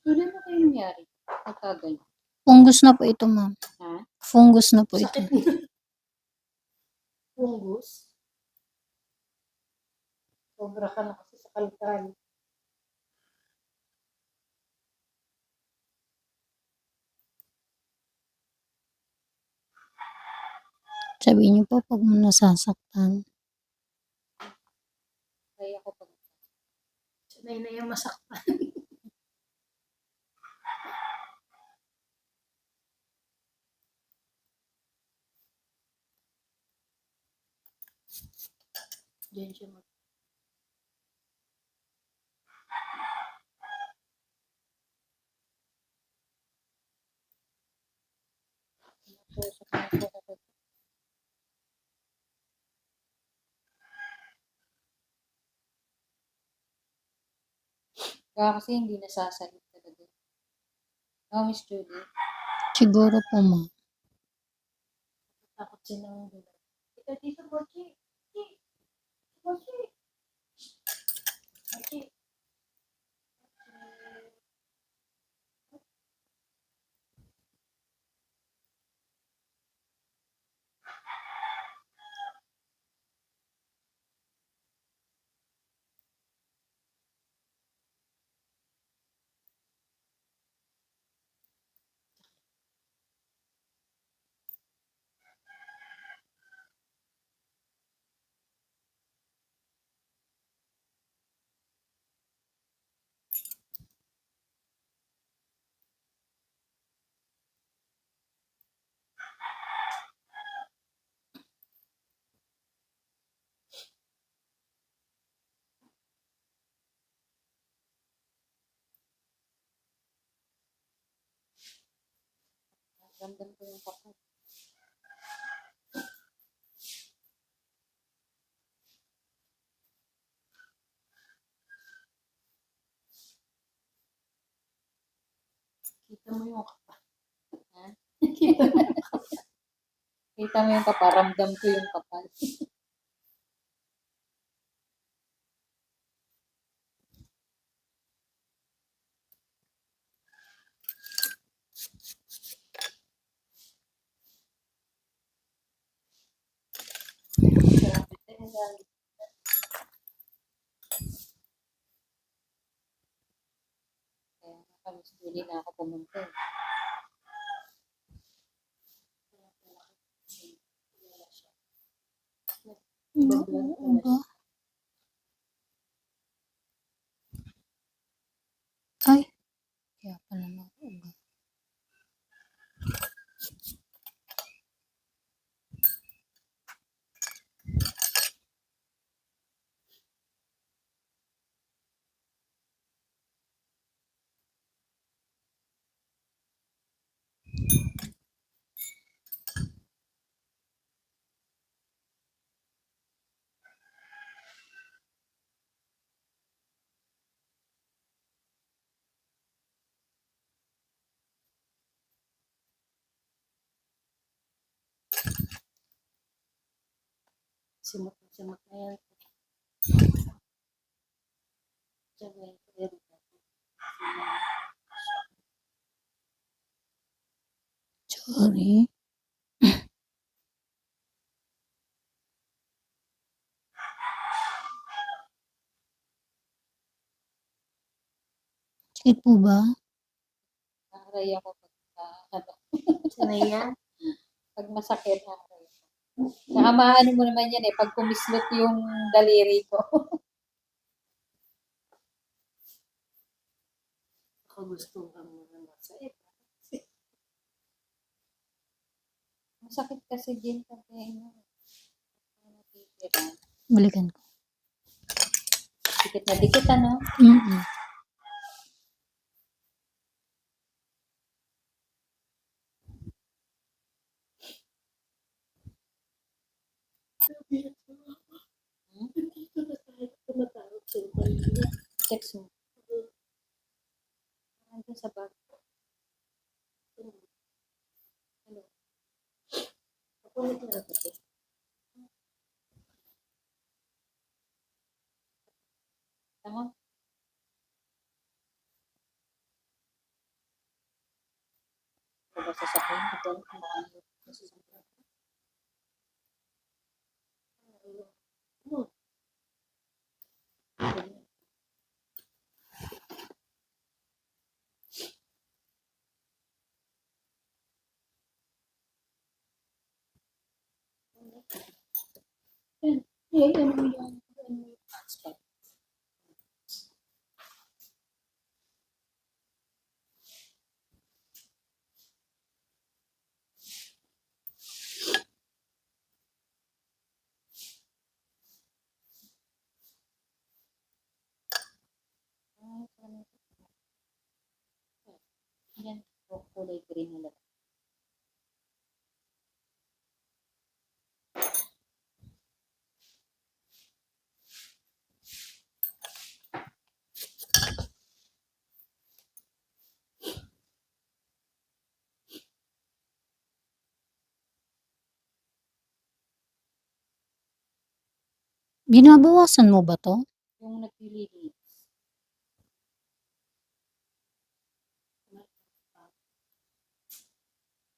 Tuloy mo kayo nangyari. Nagkaganyan. Fungus na po ito, ma'am. Ha? Fungus na po ito. Sakit na. Fungus. Sobra ka na kasi sa kalkal. Sabihin niyo po pag nasasaktan. Kaya ako pag Sanay na yung masaktan. Diyan siya mag... tusok na ako kapag Kaya kasi hindi nasasalit talaga. No, Miss Judy? Siguro po, ma'am. Takot siya ng gulay. Ito dito, Bochi. Bochi. Bochi. Bochi. Ramdam ko yung kapal. Kita mo yung kapal. Ha? Kita mo. Kita mo yung kapal, ramdam ko yung kapal. Tingnan. Kaya Judy na ako pumunta. eh. Uga. Ay. Kaya pala nauuga. Simot na simot na yan. Diyan na yung clear. Sorry. Sakit po ba? Naaray ako pag, ah, ano, Sanay yan. pag masakit. Naaray ako. Saka maano mo naman yan eh, pag kumislot yung daliri ko. Ako gusto ka muna masait. Masakit kasi din pag ano. Balikan ko. Dikit na dikit ano. Mm-mm. Simple. Checks mo. Nandun sa bag. Ano? Kapunit na kapatid. Tama? Pagkasasakyan, ito ang mga Yan. Eh, ano mo yung Binabawasan mo ba 'to? Yung naglilinis.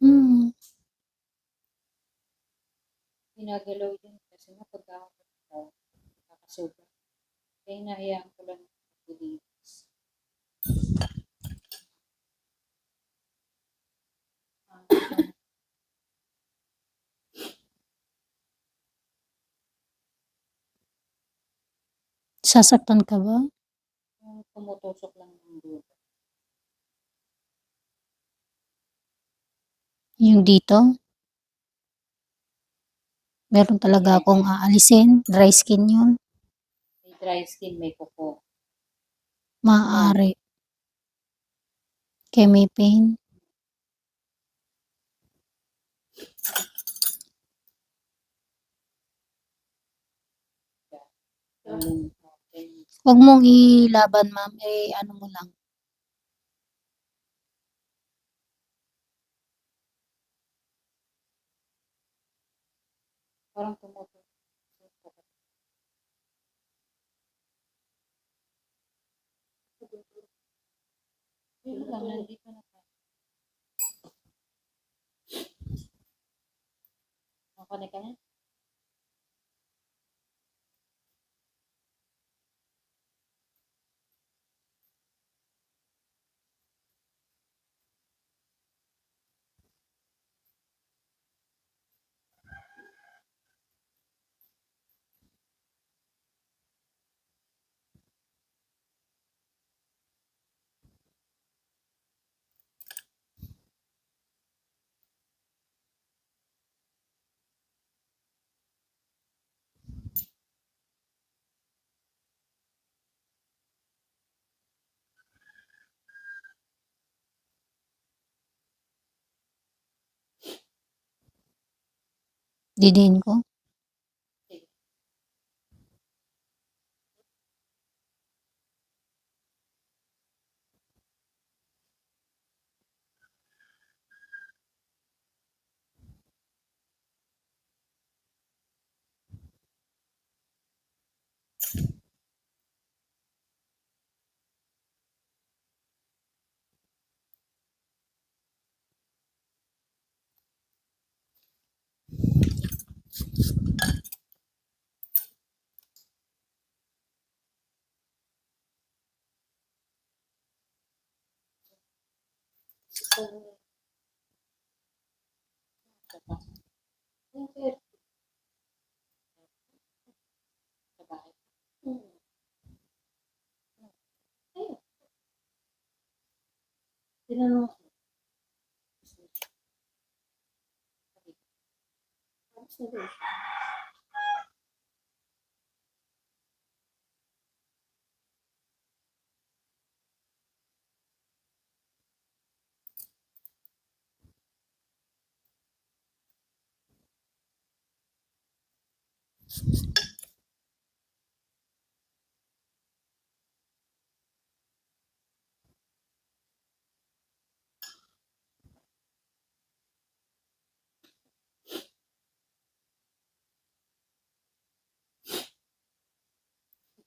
Hmm. Ginagalaw yun kasi nga pagka ako nakakasobra. Kaya hinahayaan ko lang naglilinis. Ah, Sasaktan ka ba? yung tumutusok lang ng dulo. Yung dito? Meron talaga akong aalisin, dry skin yun. May dry skin, may kuko. Maaari. Kaya may pain. Yung Huwag mong ilaban, ma'am. Eh, ano mo lang. parang lang, nandito na tayo. Didiin ko. Yung 那就是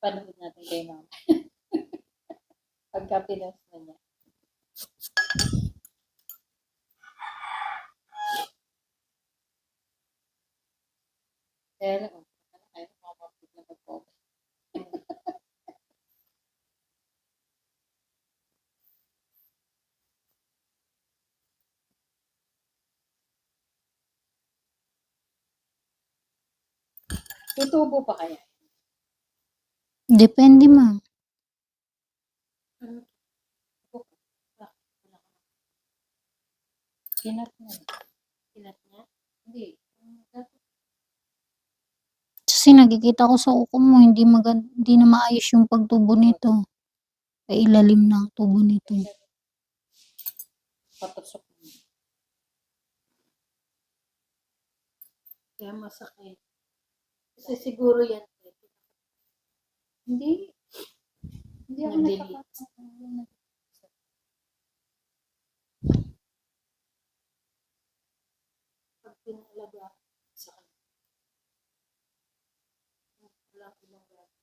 Ipanood natin kay mama. Pagka pinas na niya. Kaya lang, kaya lang, mamapit na mag-comment. Tutubo pa kaya? Depende, ma'am. Kinat na. Kinat niya. Hindi. Ang Kasi nakikita ko sa uko mo, hindi, magan hindi na maayos yung pagtubo nito. Sa ilalim ng tubo nito. patusok mo. Kaya masakit. Kasi siguro yan. Hindi. Hindi ako Nag-delete. nakaka- Pag pinalaga sa kanya. Wala ko lang gagawin.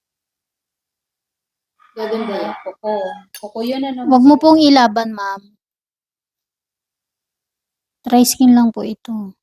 Gaganda yan. Kuko. Kuko yun ano. Huwag mo pong ilaban, ma'am. Dry skin lang po ito.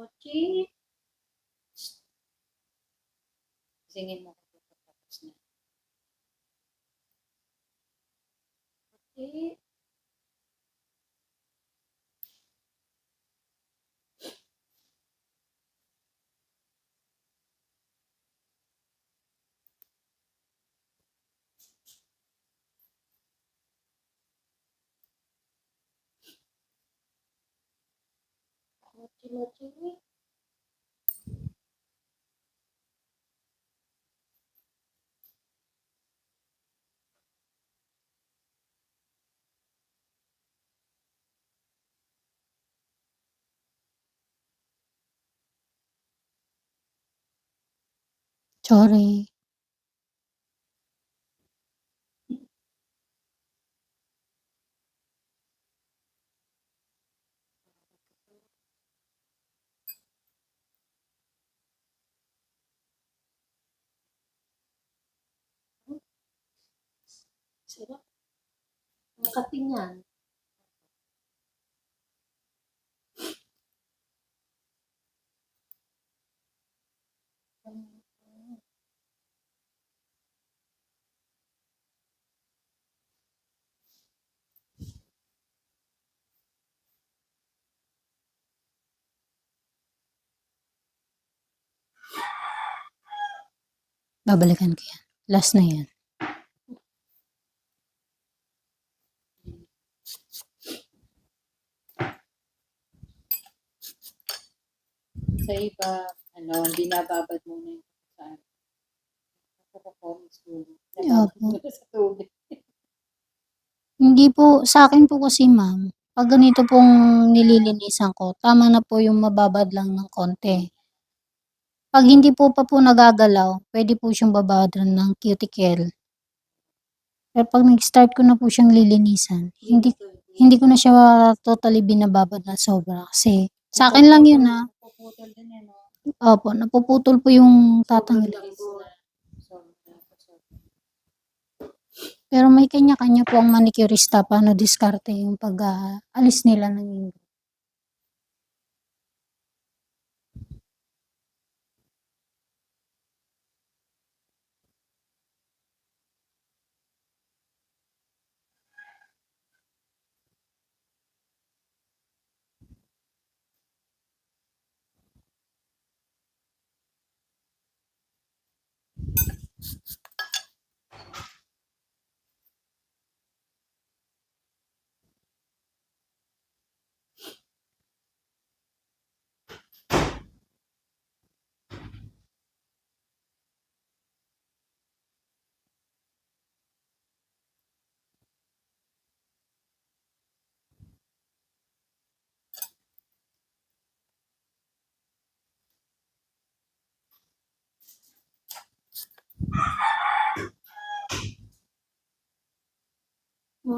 Mochi. Singin mo kung tapos na. Mochi. Mochi, mochi. Sorry. Sarap. Ang kating yan. Babalikan ko yan. Last na yan. Sa iba, ano, binababad mo na yung sa ano. Performance mo. Nababad sa tubig. Hindi po, sa akin po kasi ma'am, pag ganito pong nililinisan ko, tama na po yung mababad lang ng konti. Pag hindi po pa po nagagalaw, pwede po siyang babadan ng cuticle. Pero pag nag-start ko na po siyang lilinisan, hindi hindi ko na siya totally binababad na sobra. Kasi sa akin lang yun ha. Puputol din yan, no? Opo, napuputol po yung tatanggal. So, so, Pero may kanya-kanya po ang manicurista paano diskarte yung pag-alis nila ng.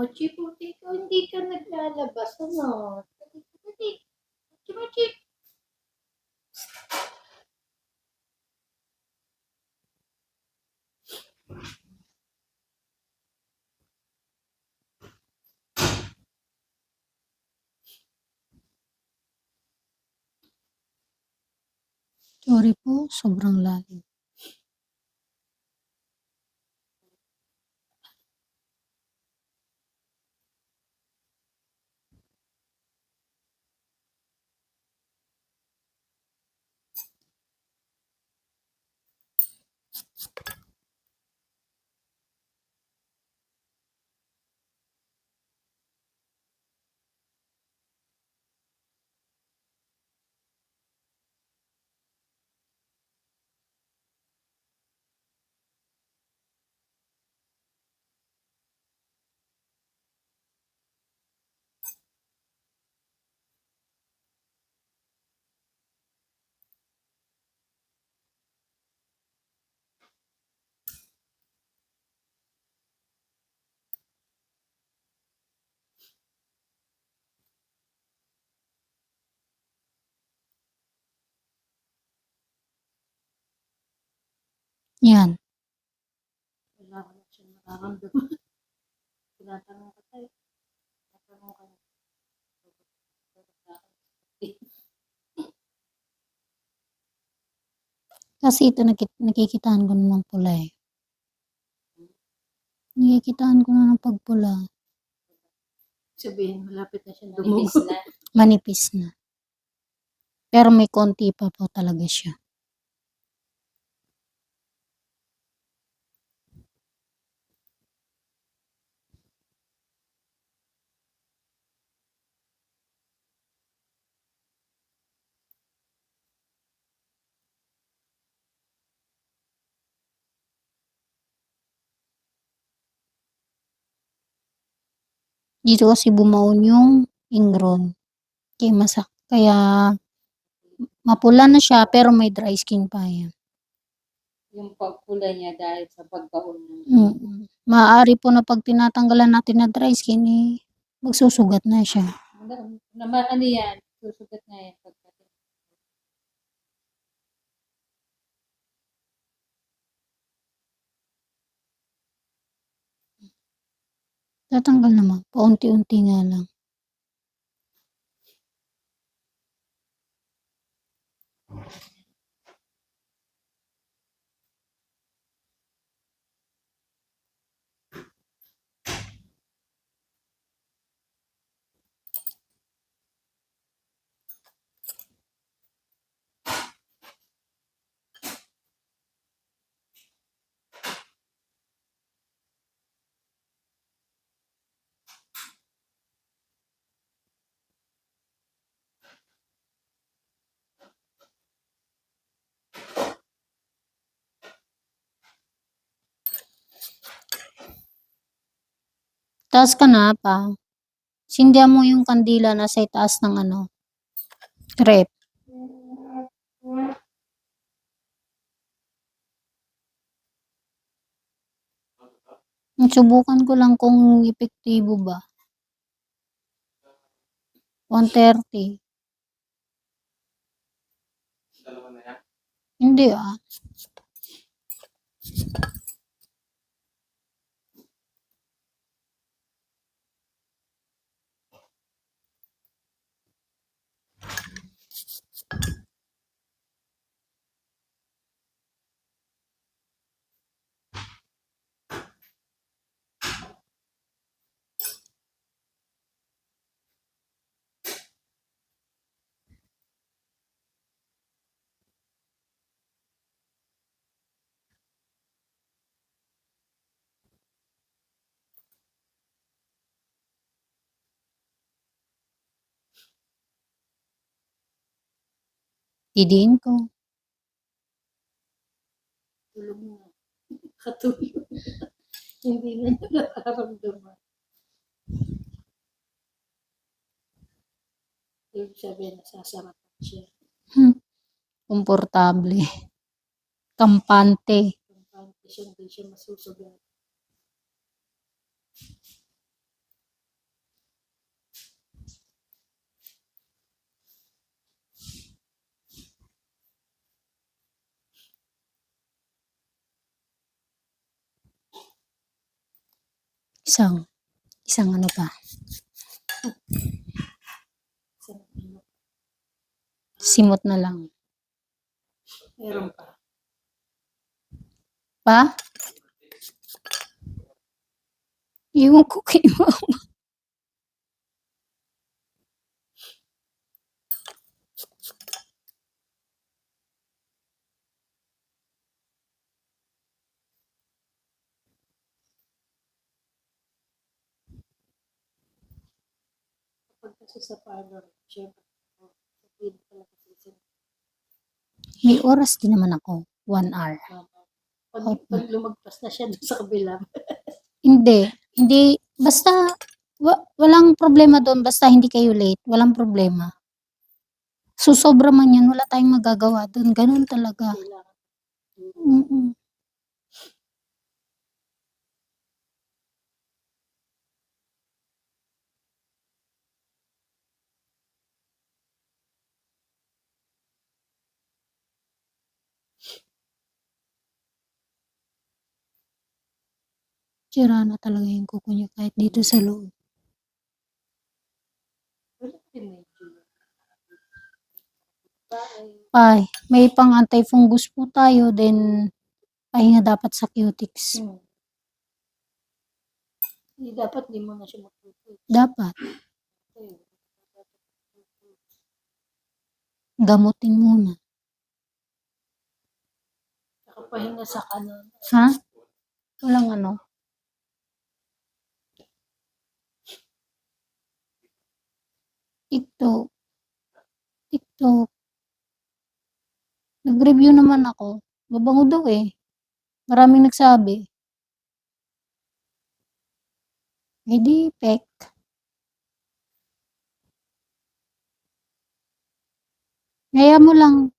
Mochi, puti ko, hindi ka naglalabas. Ano? Puti, puti. Mochi, mochi. Sorry po, sobrang lalim. Yan. Wala ko na siya nararamdaman. Tinatanong ko tayo. Tinatanong ko. Kasi ito nakik- nakikitaan ko na ng pula eh. Nakikitaan ko na ng pagpula. Sabihin, malapit na siya Manipis dumugo. na. Manipis na. Pero may konti pa po talaga siya. Dito kasi bumaon yung ingron. Kaya masak. Kaya mapula na siya pero may dry skin pa yan. Yung pagpula niya dahil sa pagbaon ng Mm. Maaari po na pag tinatanggalan natin na dry skin, eh, magsusugat na siya. naman ano yan, susugat na yan pagka Tatanggal naman. Paunti-unti nga lang. Taas ka na pa. Sindihan mo yung kandila na sa itaas ng ano, rep. Subukan ko lang kung epektibo ba. 130. Hindi ah. Didiin ko. Tulog na. Katulog. Hindi na niya nararamdaman. Ibig sabihin, nasasarapan siya. Komportable. Kampante. Kampante siya, hindi siya masusugat. Isang, isang ano pa. Simot na lang. meron pa. Pa? Iwan ko kay sa parlor, syempre, sa feed pala kasi sa May oras din naman ako. One hour. Pag, Opo. pag lumagpas na siya doon sa kabila, Hindi. Hindi. Basta, wa- walang problema doon. Basta hindi kayo late. Walang problema. So, sobra man yan. Wala tayong magagawa doon. Ganun talaga. kailangan. Mm-mm. Sira na talaga yung kuko niya kahit dito sa loob. Ay, may pang anti-fungus po tayo. Then, pahinga dapat sa cutics. Hmm. Hindi dapat di mo na siya matuto. Dapat. Gamutin muna. Nakapahinga sa kanan. Ha? Walang ano. TikTok. TikTok. Nag-review naman ako. Mabango daw eh. Maraming nagsabi. Eh di, pek. Kaya mo lang.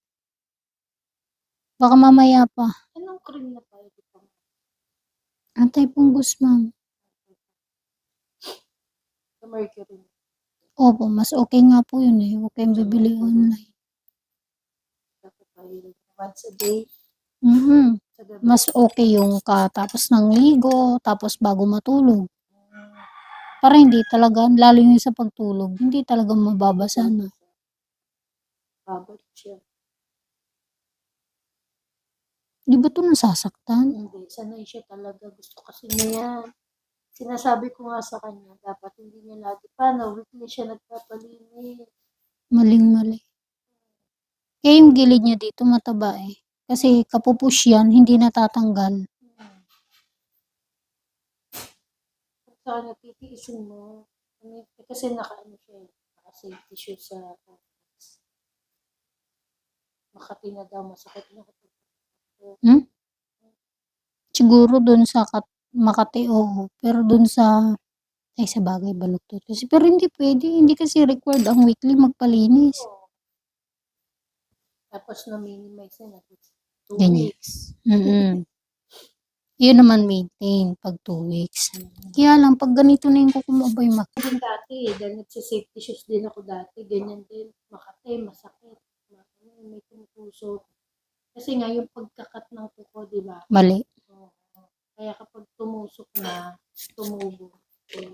Baka mamaya pa. Anong cream na tayo dito? Anti-fungus, ma'am. Sa mercury. Opo, mas okay nga po yun eh. Huwag kayong bibili online. Dapat tayo once a day. Mhm. Sa gabi. Mas okay yung katapos ng ligo, tapos bago matulog. Para hindi talaga, lalo yung sa pagtulog, hindi talaga mababasa na. Siya. Di ba ito nasasaktan? Hindi, sanay siya talaga. Gusto kasi niya yan. Sinasabi ko nga sa kanya, dapat hindi niya lagi. Paano? Weekly siya nagpapalinis. Maling-mali. Kaya yung gilid niya dito mataba eh. Kasi kapupus yan, hindi natatanggal. Hmm. Sana titiisin mo. Ano, eh, Kasi naka-ano siya, eh, naka-safety shoe sa Makati na daw, masakit na kapag Siguro dun sa kat Makati, oo. Pero dun sa, ay sa bagay, baluktot. Kasi, pero hindi pwede. Hindi kasi required ang weekly magpalinis. Tapos na-minimize na natin. Two Ganyan. weeks. Mm Yun naman maintain pag two weeks. Kaya lang, pag ganito na yung kukumabay mak. din dati, eh, dahil nagsisafety shoes din ako dati, ganyan din, makate, masakit, ma- ano, may tumutusok. Kasi nga, yung pagkakat ng kuko, di ba? Mali. Kaya kapag tumusok na, tumubo, eh,